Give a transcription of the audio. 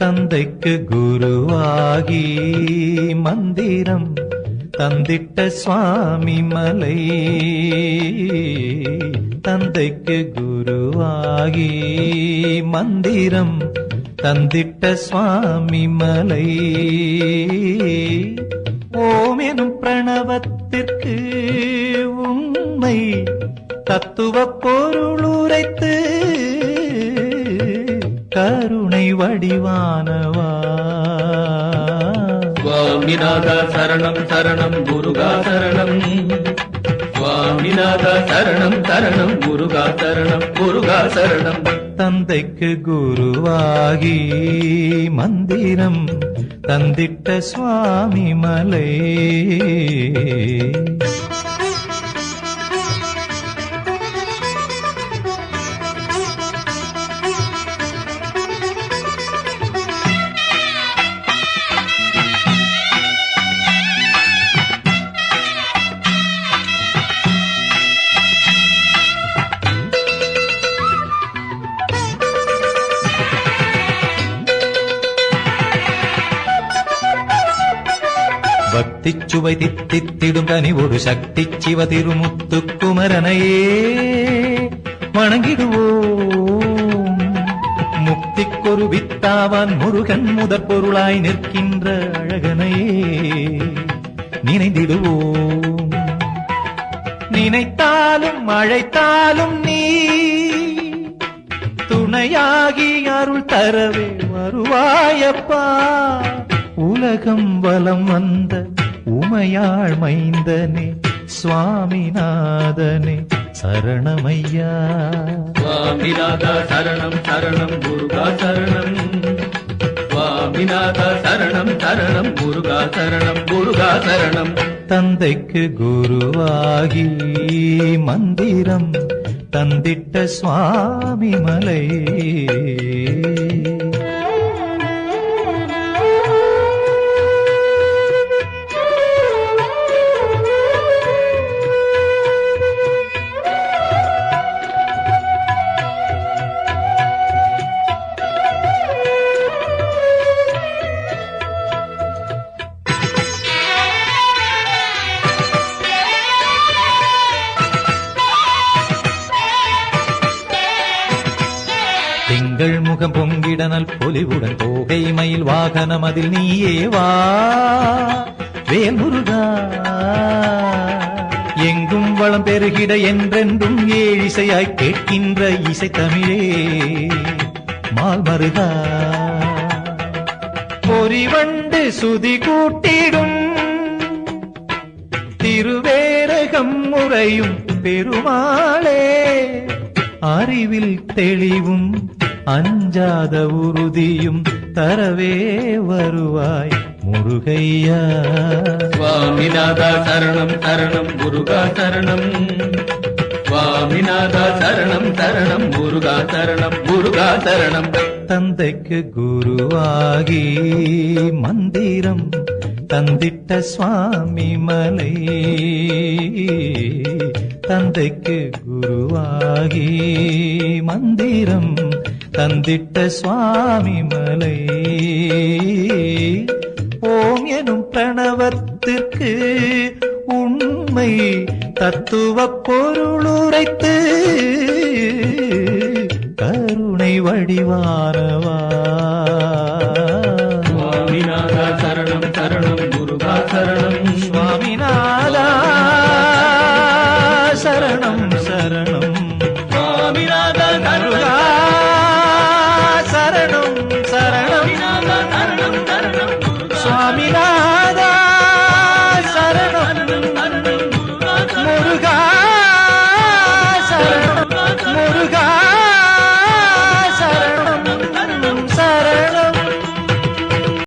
தந்தைக்கு குருவாகி மந்திரம் தந்திட்ட சுவாமி மலை. தந்தைக்கு குருவாகி மந்திரம் தந்திட்ட சுவாமி மலை. ஓம் எனும் பிரணவத்திற்கு உண்மை தத்துவ வடிவானவா? சுவாமிநாத சரணம் சரணம் முருகா சரணம். சுவாமிநாத சரணம் சரணம் முருகா சரணம் முருகா சரணம். தந்தைக்கு குருவாகி மந்திரம் தந்திட்ட சுவாமி மலை பக்தி சுவை தித்தித்திடும் கனிவோடு சக்தி சிவ திருமுத்து குமரனையே வணங்கிடுவோம். முக்திக்கொரு வித்தாவான் முருகன் முதற் பொருளாய் நிற்கின்ற அழகனையே நினைந்திடுவோம். நினைத்தாலும் அழைத்தாலும் நீ துணையாகி அருள் தரவே வருவாயப்பா. உலகம் வலம் வந்த உமையாள் மைந்தனே சுவாமிநாதனே சரணமையா. சுவாமிநாத சரணம் சரணம் முருகா சரணம். சுவாமிநாத சரணம் சரணம் முருகா சரணம் முருகா சரணம். தந்தைக்கு குருவாகி மந்திரம் தந்திட்ட சுவாமி மலை முகம் பொங்கிடனல் பொலிவுடன் போகை மயில் வாகனம் அதில் நீயே வா. வேல் முருகா எங்கும் வளம் பெருகிட என்றென்றும் ஏழிசையாய் கேட்கின்ற இசை தமிழே மால் மருகா பொறிவண்டு சுதி கூட்டிடும். திருவேரகம் முறையும் பெருமாளே. அறிவில் தெளிவும் அஞ்சாத உறுதியும் தரவே வருவாய் முருகையா. சுவாமிநாத சரணம் சரணம் முருகா சரணம். சுவாமிநாத சரணம் சரணம் முருகா சரணம் முருகா சரணம். தந்தைக்கு குருவாகி மந்திரம் தந்திட்ட சுவாமி மலை. தந்தைக்கு குருவாகி மந்திரம் தந்திட்ட சுவாமி மலை. ஓம் எனும் பிரணவத்திற்கு உண்மை தத்துவ பொருளுரைத்து கருணை வடிவானவா.